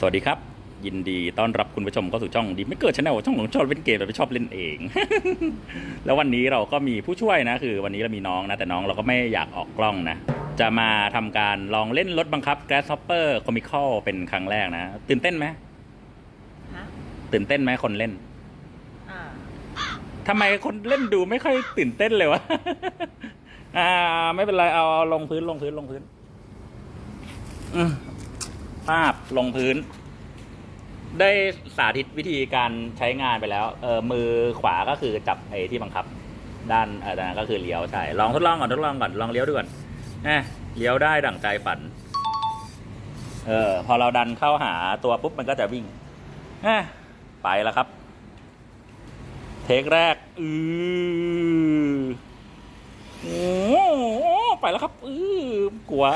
สวัสดีครับ ยินดีต้อนรับคุณผู้ชมเข้าสู่ช่องดีไม่เกิดชาแนลช่องของชอบเล่นเกมแต่ไม่ชอบเล่นเอง แล้ววันนี้เราก็มีผู้ช่วยนะ คือวันนี้เรามีน้องนะ แต่น้องเราก็ไม่อยากออกกล้องนะ จะมาทำการลองเล่นรถบังคับ Grasshopper Comical เป็นครั้งแรกนะ ตื่นเต้นไหมฮะตื่นเต้นไหมคนเล่นอ่าทำไมคนเล่นดูไม่ค่อยตื่นเต้นเลยวะอ่า ไม่เป็นไรเอาเอาลงพื้นลงพื้นลงพื้นอืม ภาพลงพื้น ได้สาธิตวิธีการใช้งานไปแล้วเออมือขวาก็คือจับไอ้ที่บังคับ ด้านเออด้านนั้นก็คือเลี้ยวใช่ลองทดลองก่อนทดลองก่อนลองเลี้ยวดูก่อนเอะเลี้ยวได้ดั่งใจฝัน เออพอเราดันเข้าหาตัวปุ๊บมันก็จะวิ่งเอะไปแล้วครับ เทคแรกอือโอ้โหไปแล้วครับ อือกลัว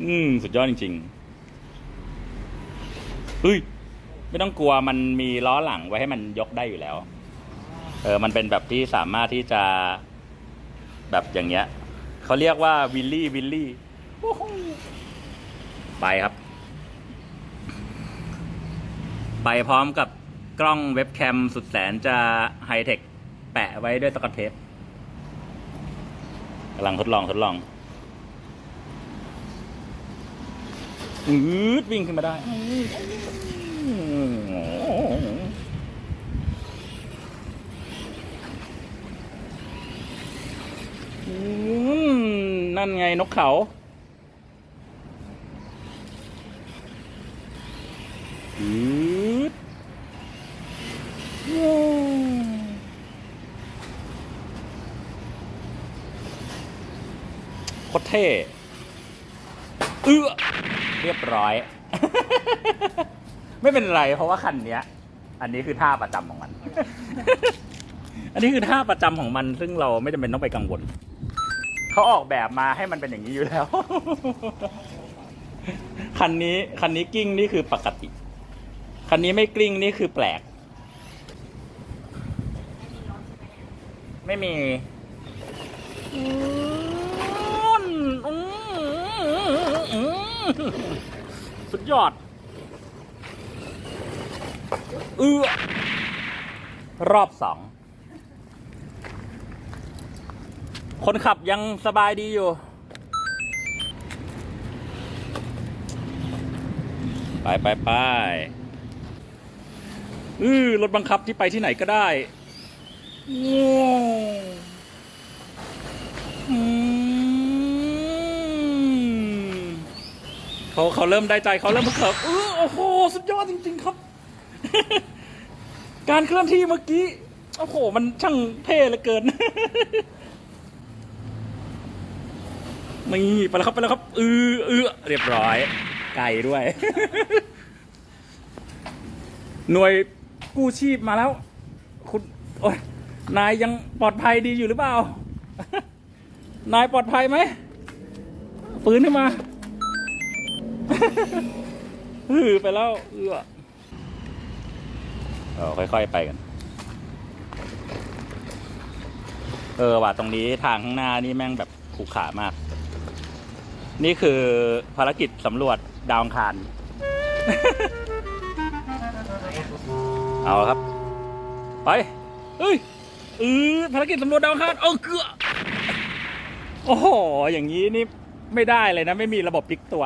อืม สุดยอดจริง ๆ เฮ้ยไม่ต้องกลัวมันมีล้อหลังไว้ให้มันยกได้อยู่แล้ว เออมันเป็นแบบที่สามารถที่จะแบบอย่างเงี้ยเขาเรียกว่าวิลลี่วิลลี่ไปครับ ไปพร้อมกับกล้องเว็บแคมสุดแสนจะไฮเทคแปะไว้ด้วยสกอตเทปกำลังทดลองทดลอง อืดวิ่งขึ้นมาได้นั่นไงนกเขาอืดโคตรเท่เอื้อ เรียบร้อย ไม่เป็นไร เพราะว่าคันเนี้ย อันนี้คือท่าประจำของมัน อันนี้คือท่าประจำของมัน ซึ่งเราไม่จำเป็นต้องไปกังวล เขาออกแบบมาให้มันเป็นอย่างนี้อยู่แล้ว คันนี้คันนี้กิ้งนี่คือปกติ คันนี้ไม่กลิ้งนี่คือแปลก ไม่มี อืม สุดยอด เอือรอบสอง คนขับยังสบายดีอยู่ ไปไปไปอือรถบังคับที่ไปที่ไหนก็ได้ว้าวอืม เขาเขาเริ่มได้ใจเขาเริ่มเขิบเออโอ้โหสุดยอดจริง ๆ ครับ การเคลื่อนที่เมื่อกี้ โอ้โห มันช่างเท่เหลือเกินนี่ไปแล้วครับไปแล้วครับ อือเออเรียบร้อย ไก่ด้วย หน่วยกู้ชีพมาแล้ว คุณโอ้ยนายยังปลอดภัยดีอยู่หรือเปล่า นายปลอดภัยไหมฟื้นขึ้นมา ฮือไปแล้วเอื้อเอาค่อยๆไปกัน เออว่ะตรงนี้ทางข้างหน้านี่แม่งแบบขรุขระมาก นี่คือภารกิจสำรวจดาวอังคาร เอาครับ ไปเอ้ยเออภารกิจสำรวจดาวอังคารเออเกือโอ้โห อย่างนี้นี่ไม่ได้เลยนะ ไม่มีระบบพลิกตัว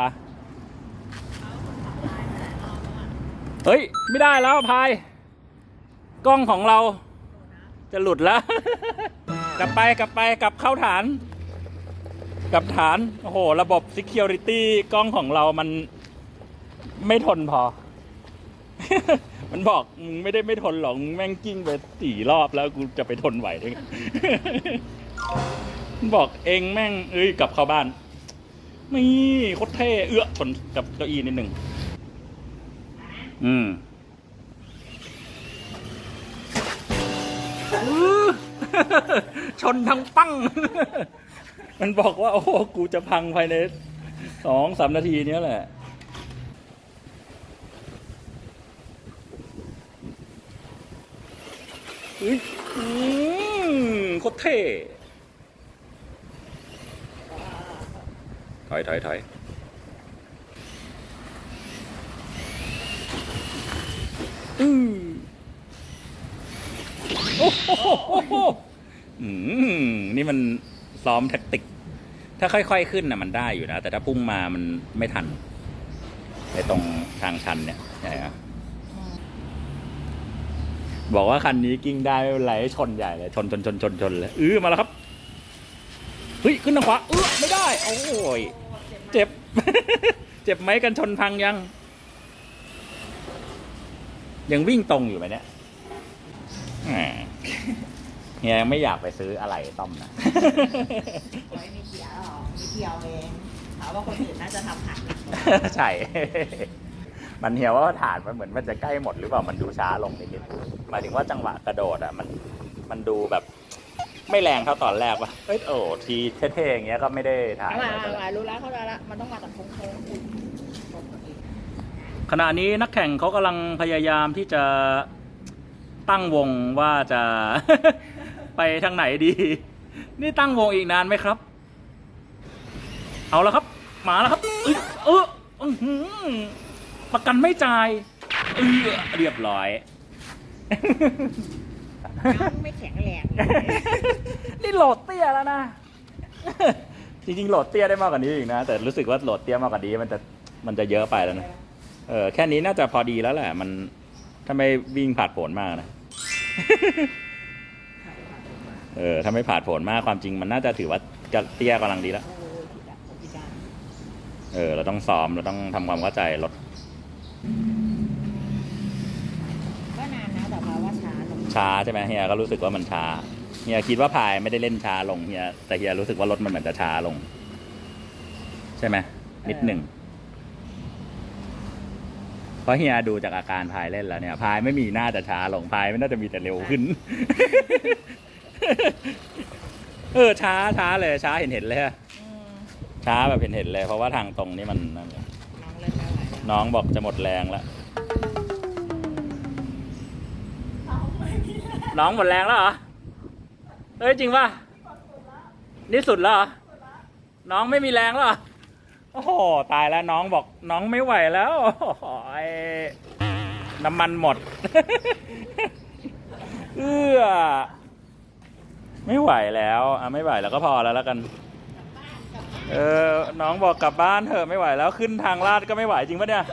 เฮ้ย ไม่ได้แล้วพาย กล้องของเรา จะหลุดแล้ว กลับไปกลับไปกลับเข้าฐาน กลับฐาน โอ้โห ระบบ Security กล้องของเรามันไม่ทนพอ มันบอกมึงไม่ได้ไม่ทนหรอกแม่งกิ้งไปสี่รอบแล้วกูจะไปทนไหวได้ไงมันบอกเองแม่ง เอ้ยกลับเข้าบ้านนี่โคตรเท่เอื้อชนกับเก้าอี้นิดหนึ่ง อืมชนทั้งปั้ง มันบอกว่า โอ้กูจะพังภายในสองสามนาทีเนี้ยแหละ อุ๊ยอืมโคตรเท่ ถอยถอยถอย อือโอ้โหอืมนี่มันซ้อมแท็กติก ถ้าค่อยๆ ขึ้นนะมันได้อยู่นะ แต่ถ้าพุ่งมามันไม่ทันในตรงทางชันเนี่ยใช่ไหมบอกว่าคันนี้กิ้งได้ไม่เป็นไรชนใหญ่เลยชนชนชนชนชนเลยอื้อมาแล้วครับเฮ้ยขึ้นทางขวาเออไม่ได้ โอ้ยเจ็บ เจ็บไหมกันชนพังยัง ยังวิ่งตรงอยู่ไหมเนี่ยแหมเฮียยังไม่อยากไปซื้ออะไรต้อมนะ ไม่มีเสียหรอกมีเที่ยวเองถามว่าคนอื่นน่าจะทำหักหนักกว่าใช่ มันเฮียว่าฐานมันเหมือนมันจะใกล้หมดหรือเปล่ามันดูช้าลงนิดๆหมายถึงว่าจังหวะกระโดดอะมันมันดูแบบ ไม่แรงเท่าตอนแรกว่ะเอ้ยโอ้ทีเท่ๆอย่างเงี้ยก็ไม่ได้ถ่ายเอามาอะไรเอาเท่าไหร่มารู้แล้วเข้าใจละมันต้องมาจากโค้งๆคุณ ขณะนี้นักแข่งเขากำลังพยายามที่จะตั้งวงว่าจะ ไปทางไหนดี นี่ตั้งวงอีกนานไหมครับ เอาแล้วครับ มาแล้วครับเอ้ยเอออื้อหือประกันไม่จ่ายเออเรียบร้อยน้องไม่แข็งแรงนี่โหลดเตี้ยแล้วนะ จริงๆโหลดเตี้ยได้มากกว่านี้อีกนะ แต่รู้สึกว่าโหลดเตี้ยมากกว่านี้มันจะมันจะเยอะไปแล้วนะเออแค่นี้น่าจะพอดีแล้วแหละ มันถ้าไม่วิ่งผาดโผนมากนะ เออถ้าไม่ผาดโผนมากความจริงมันน่าจะถือว่าจะเตี้ยกำลังดีแล้วโอ้ยผิดอะผมผิดอะเออ เราต้องซ้อม เราต้องทำความเข้าใจรถก็นานนะแต่มาว่าช้าลงช้าใช่ไหมเฮียก็รู้สึกว่ามันช้าเฮียคิดว่าพายไม่ได้เล่นช้าลงเฮียแต่เฮียรู้สึกว่ารถมันเหมือนจะช้าลง ใช่ไหมนิดหนึ่ง เพราะเฮียดูจากอาการพายเล่นแล้วเนี่ยพายไม่มีหน้าจะช้าลงพายไม่น่าจะมีแต่เร็วขึ้น เออช้าช้าเลยช้าเห็นเห็นเลยอะอืมช้าแบบเห็นเห็นเลย เพราะว่าทางตรงนี่มันนั่นเลยน้องเล่นไม่ไหวแล้วน้องบอกจะหมดแรงแล้วน้องหมดแรงแล้วเหรอเฮ้ยจริงป่ะนี่สุดแล้วเหรอน้องไม่มีแรงแล้วเหรอ โอ้โหตายแล้วน้องบอกน้องไม่ไหวแล้วไอ้น้ำมันหมด เอื้อ ไม่ไหวแล้วอะไม่ไหวแล้วก็พอแล้วแล้วกัน เออ น้องบอกกลับบ้านเถอะไม่ไหวแล้วขึ้นทางลาดก็ไม่ไหวจริงปะเนี่ย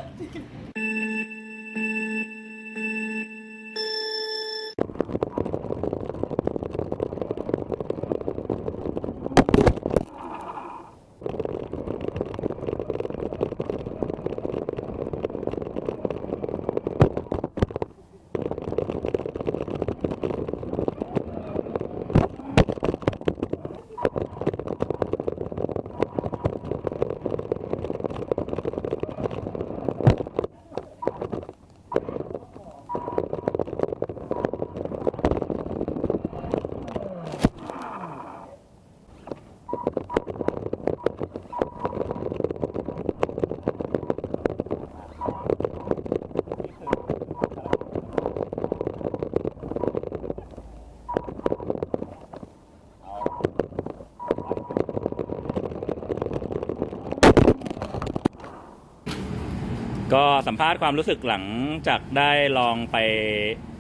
ก็สัมภาษณ์ความรู้สึกหลังจากได้ลองไป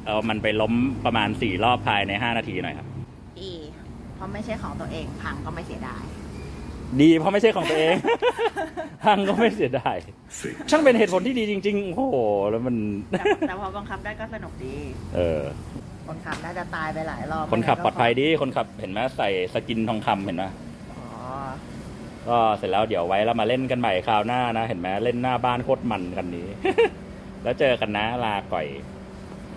เอามันไปล้มประมาณสี่รอบภายในห้านาทีหน่อยครับ ดีเพราะไม่ใช่ของตัวเองพังก็ไม่เสียดาย ดีเพราะไม่ใช่ของตัวเอง พังก็ไม่เสียดาย ช่างเป็นเหตุผลที่ดีจริง ๆ โอ้โห แล้วมัน แต่แต่พอบังคับได้ก็สนุกดี เออ คนขับน่าจะตายไปหลายรอบคนขับปลอดภัยดี คนขับเห็นไหมใส่สกินทองคำเห็นไหมอ๋อ ก็เสร็จแล้วเดี๋ยวไว้เรามาเล่นกันใหม่คราวหน้านะ เห็นไหมเล่นหน้าบ้านโคตรมันกันนี้ แล้วเจอกันนะลาก่อย